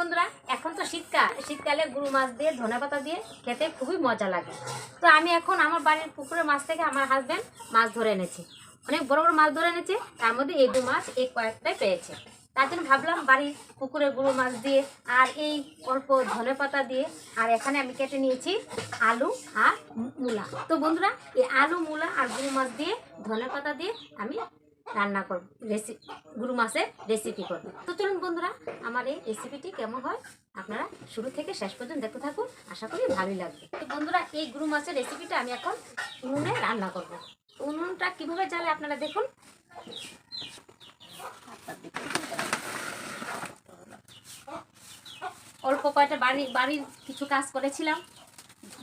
বন্ধুরা, এখন তো শীতকাল। শীতকালে গুরু মাছ দিয়ে, ধনে পাতা দিয়ে খেতে খুবই মজা লাগে। তো আমি এখন আমার বাড়ির পুকুরের মাছ থেকে আমার হাজব্যান্ড মাছ ধরে এনেছি। অনেক বড় বড় মাছ ধরে এনেছে, তার মধ্যে এই দু মাছ এই কয়েকটাই পেয়েছে। তার জন্য ভাবলাম বাড়ির পুকুরে গুঁড়ো মাছ দিয়ে আর এই অল্প ধনে পাতা দিয়ে, আর এখানে আমি কেটে নিয়েছি আলু আর মূলা। তো বন্ধুরা, এই আলু, মূলা আর গুঁড়ো মাছ দিয়ে, ধনে পাতা দিয়ে আমি রান্না করব রেসিপি গুরু মাছের রেসিপি করব। তো চলুন বন্ধুরা আমার এই রেসিপিটি কেমন হয় আপনারা শুরু থেকে শেষ পর্যন্ত দেখতে থাকুন আশা করি ভালোই লাগবে। তো বন্ধুরা এই গুরু মাছের রেসিপিটা আমি এখন উনুনে রান্না করব। উনুনটা কীভাবে জ্বালে আপনারা দেখুন। অল্প কয়টা বাড়ি বাড়ির কিছু কাজ করেছিলাম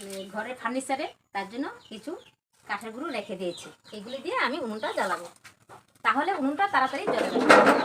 এ, ঘরের ফার্নিচারে তার জন্য কিছু কাঠের গুঁড়ো রেখে দিয়েছি। এগুলি দিয়ে আমি উনুনটা জ্বালাবো। তাহলে উনুনটা তাড়াতাড়ি জ্বলে যাবে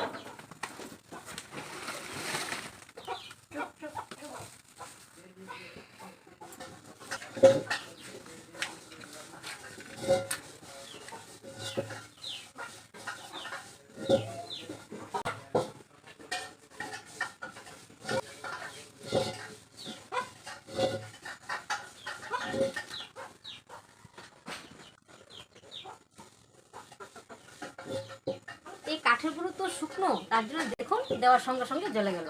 এই কাঠের গুঁড়ো তো শুকনো, তার জন্য দেখুন দেওয়ার সঙ্গে সঙ্গে জ্বলে গেল।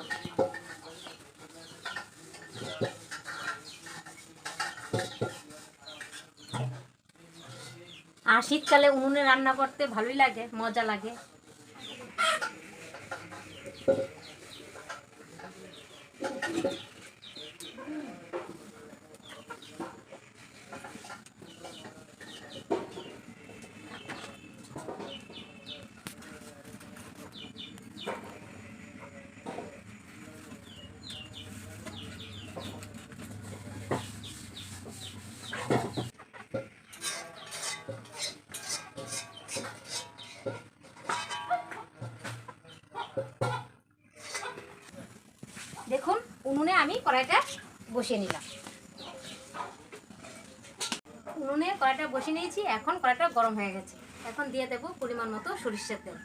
আর শীতকালে উনুনে রান্না করতে ভালোই লাগে, মজা লাগে। দেখুন উনুনে আমি কড়াইটা বসিয়ে নিলাম। উনুনে কড়াইটা বসিয়ে নিয়েছি, এখন কড়াইটা গরম হয়ে গেছে। এখন দিয়ে দেবো পরিমাণ মতো সরিষার তেল।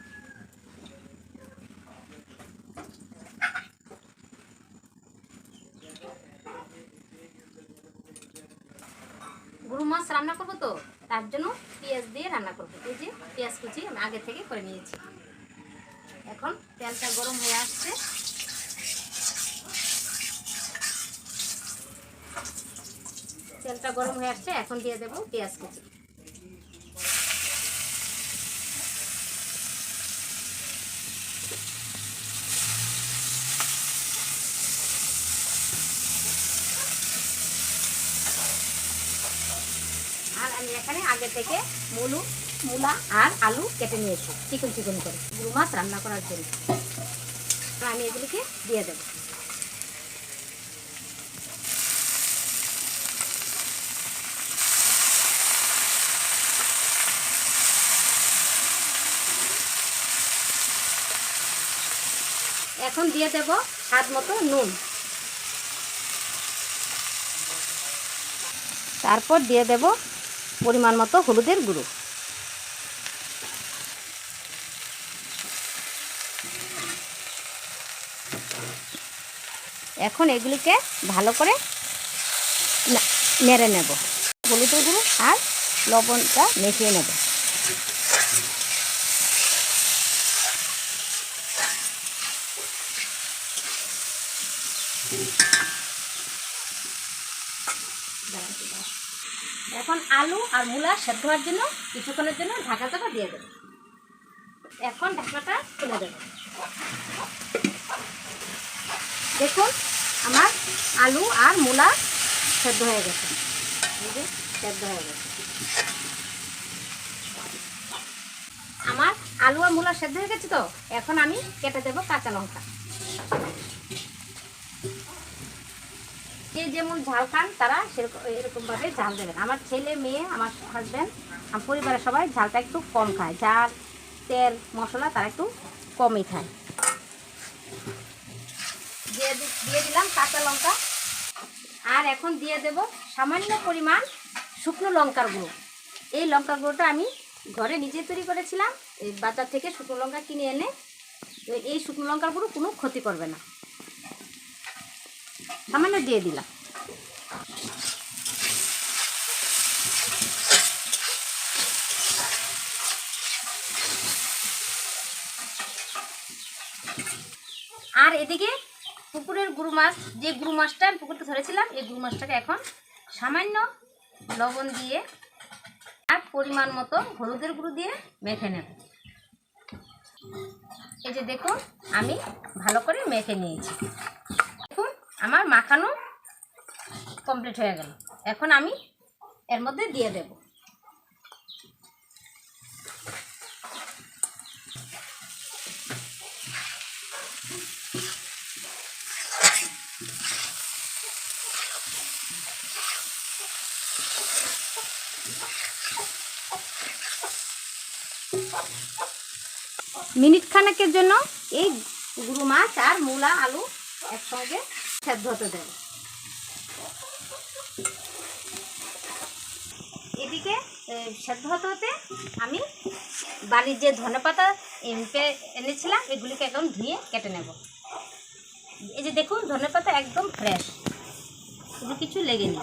গুরু মাছ রান্না করব তো, তার জন্য পেঁয়াজ দিয়ে রান্না করব। এই যে পেঁয়াজ কুচি আমি আগে থেকে করে নিয়েছি। এখন তেলটা গরম হয়ে আসছে। তেলটা গরম হয়ে আসছে, এখন দিয়ে দেবো পেঁয়াজ কুচি। আর আমি এখানে আগে থেকে মুলু, মূলা আর আলু কেটে নিয়েছি, চিকন চিকন করে। গুরু মাছ রান্না করার জন্য। আমি এগুলিকে দিয়ে দেবো। এখন দিয়ে দেব স্বাদ মতো নুন। তারপর দিয়ে দেব পরিমাণ মতো হলুদের গুঁড়ো। এখন এগুলিকে ভালো করে নেড়ে নেব। হলুদের গুঁড়ো আর লবণটা মেখে নেব। এখন আলু আর মূলা সেদ্ধ হওয়ার জন্য, কিছুক্ষণের জন্য ঢাকা চাপা দিয়ে দেবো। এখন ঢাকাটা খুলে দেবো। দেখুন, আমার আলু আর মূলা সেদ্ধ হয়ে গেছে। সেদ্ধ হয়ে গেছে। আমার আলু আর মূলা সেদ্ধ হয়ে গেছে তো? এখন আমি কেটে দেবো কাঁচা লঙ্কা। যেমন ঝাল খান, তারা সেরকম, এরকমভাবে ঝাল দেবেন। আমার ছেলে, মেয়ে, আমার হাজব্যান্ড আমার পরিবারের সবাই ঝালটা একটু কম খায়। ঝাল, তেল, মশলা তারা একটু কমই খায়। দিয়ে দিয়ে দিলাম কাঁচা লঙ্কা। আর এখন দিয়ে দেব সামান্য পরিমাণ শুকনো লঙ্কার গুঁড়ো। এই লঙ্কার গুঁড়োটা আমি ঘরে নিজে তৈরি করেছিলাম। এই বাজার থেকে শুকনো লঙ্কা কিনে এনে এই শুকনো লঙ্কার গুঁড়ো কোনো ক্ষতি করবে না। সামান্য দিয়ে দিলাম। আর এদিকে পুকুরের গুরু মাছ, যে গুরু মাছটা আমি পুকুরটা ধরেছিলাম, এই গুরু মাছটাকে এখন সামান্য লবণ দিয়ে আর পরিমাণ মতো হলুদের গুঁড়ো দিয়ে মেখে নেব। এই যে দেখুন, আমি ভালো করে মেখে নিয়েছি। দেখুন, আমার মাখানো কমপ্লিট হয়ে গেল। এখন আমি এর মধ্যে দিয়ে দেব। মিনিট খানেকের জন্য এই গুরু মাছ আর মূলা, আলু একসঙ্গে সেদ্ধ হতে দেব। এদিকে সেদ্ধ হতে হতে আমি বাড়ির যে ধনে পাতা এনেছিলাম, এগুলিকে একদম ধুয়ে কেটে নেব। এই যে দেখুন, ধনে পাতা একদম ফ্রেশ শুধু কিছু লেগেনি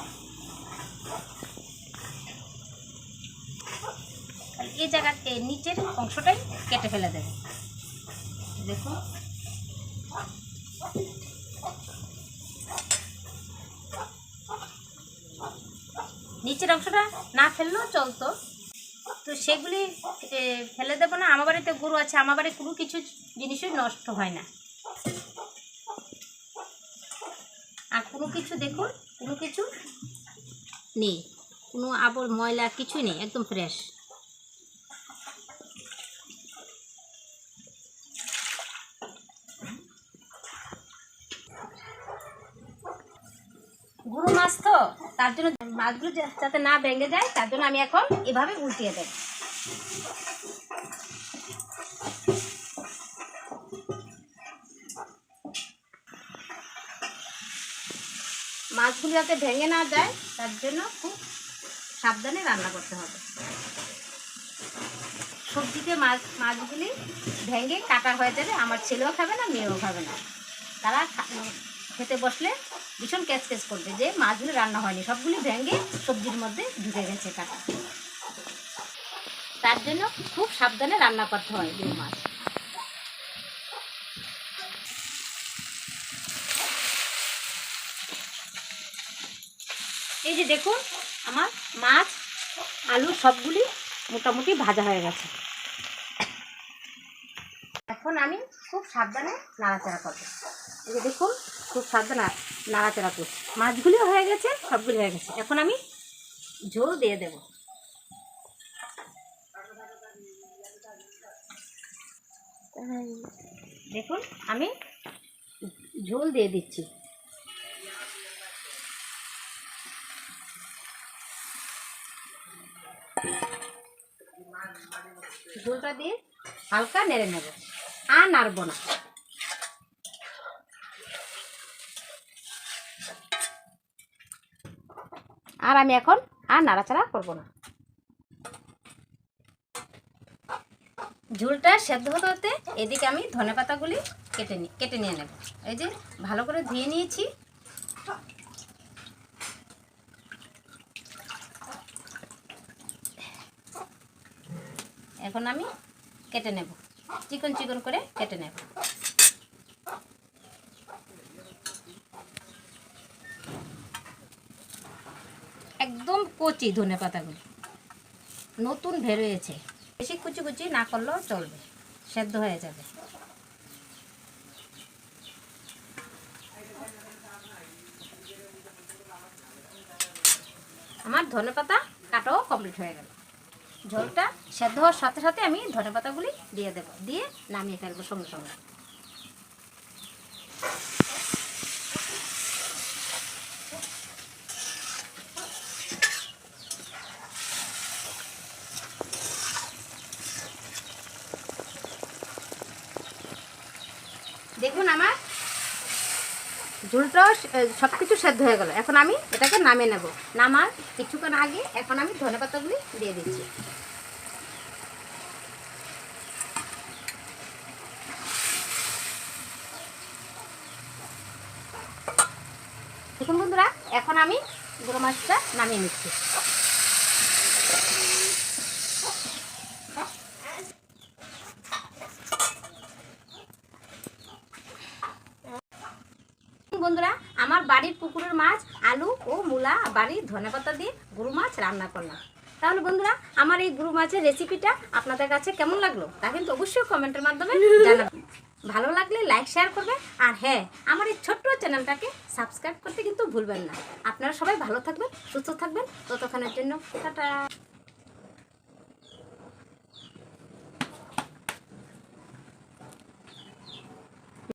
এই জায়গা এই নিচের অংশটাই কেটে ফেলে দেবে। দেখুন। নিচের অংশটা না ফেললেও চলতো। তো সেগুলি ফেলে দেবো না। আমার বাড়িতে গরু আছে, আমার বাড়ি কোনো কিছু জিনিসই নষ্ট হয় না। আর কোনো কিছু দেখুন, কোনো কিছু নেই। কোনো আবর, ময়লা কিছুই নেই, একদম ফ্রেশ গুরু মাছ তো? তার জন্য মাছগুলো যাতে না ভেঙে যায়, তার জন্য আমি এখন এভাবে উল্টিয়ে দেব। মাছগুলো যাতে ভেঙে না যায়, তার জন্য খুব সাবধানে রান্না করতে হবে। সবজিতে মাছ, মাছগুলি ভেঙে কাটা হয়ে যাবে, আমার ছেলেও খাবে না, মেয়েও খাবে না। তারা খেতে বসলে ভীষণ ক্যাচ ক্যাচ করবে যে মাছগুলো রান্না হয়নি। সবগুলি ভেঙে সবজির মধ্যে ঢুকে গেছে কাটা। তার জন্য খুব সাবধানে রান্না করতে হয় রুই মাছ। এই যে দেখুন, আমার মাছ, আলু সবগুলি মোটামুটি ভাজা হয়ে গেছে। এখন আমি খুব সাবধানে নাড়াচাড়া করব। এই যে দেখুন, খুব সাবধানে নাড়াচাড়া করছি। মাছগুলিও হয়ে গেছে, সবগুলি হয়ে গেছে। এখন আমি ঝোল দিয়ে দেব। দেখুন, আমি ঝোল দিয়ে দিচ্ছি। ঝোলটা দিয়ে হালকা নেড়ে নেব। আর নাড়বো না। আর আমি এখন আর নাড়াচাড়া করব না। ঝুলটা সেদ্ধ হতে হতে এদিকে আমি ধনে পাতাগুলি কেটে নি কেটে নিয়ে নেব। এই যে ভালো করে ধুয়ে নিয়েছি। এখন আমি কেটে নেব। চিকন চিকন করে কেটে নেব। একদম কচি ধনে পাতাগুলো। নতুন বেরোয়েছে। বেশি কুচি কুচি না করলেও চলবে, সেদ্ধ হয়ে যাবে। আমার ধনে পাতা কাটাও কমপ্লিট হয়ে গেল। ঝোলটা সেদ্ধ হওয়ার সাথে সাথে আমি ধনে পাতাগুলি দিয়ে দেবো, দিয়ে নামিয়ে ফেলব সঙ্গে সঙ্গে। দেখুন আমার ঝোলটাও সব কিছু সেদ্ধ হয়ে গেল। এখন আমি এটাকে নামিয়ে নেব। নামার কিছুক্ষণ আগে এখন আমি ধনে পাতাগুলি দিয়ে দিচ্ছি। দেখুন বন্ধুরা, এখন আমি গুঁড়ো মাছটা নামিয়ে নিচ্ছি বন্ধুরা আমার বাড়ির পুকুরের মাছ আলু ও মূলা বাড়ির ধনেপাতা দিয়ে গুরু মাছ রান্না করলাম। তাহলে বন্ধুরা, আমার এই গুরু মাছের রেসিপিটা আপনাদের কাছে কেমন লাগল তা কিন্তু অবশ্যই কমেন্টের মাধ্যমে জানাবেন। ভালো লাগলে লাইক শেয়ার করবে আর হ্যাঁ আমার এই ছোট্ট চ্যানেলটাকে সাবস্ক্রাইব করতে কিন্তু ভুলবেন না। আপনারা সবাই ভালো থাকবেন, সুস্থ থাকবেন। ততক্ষণের জন্য টাটা।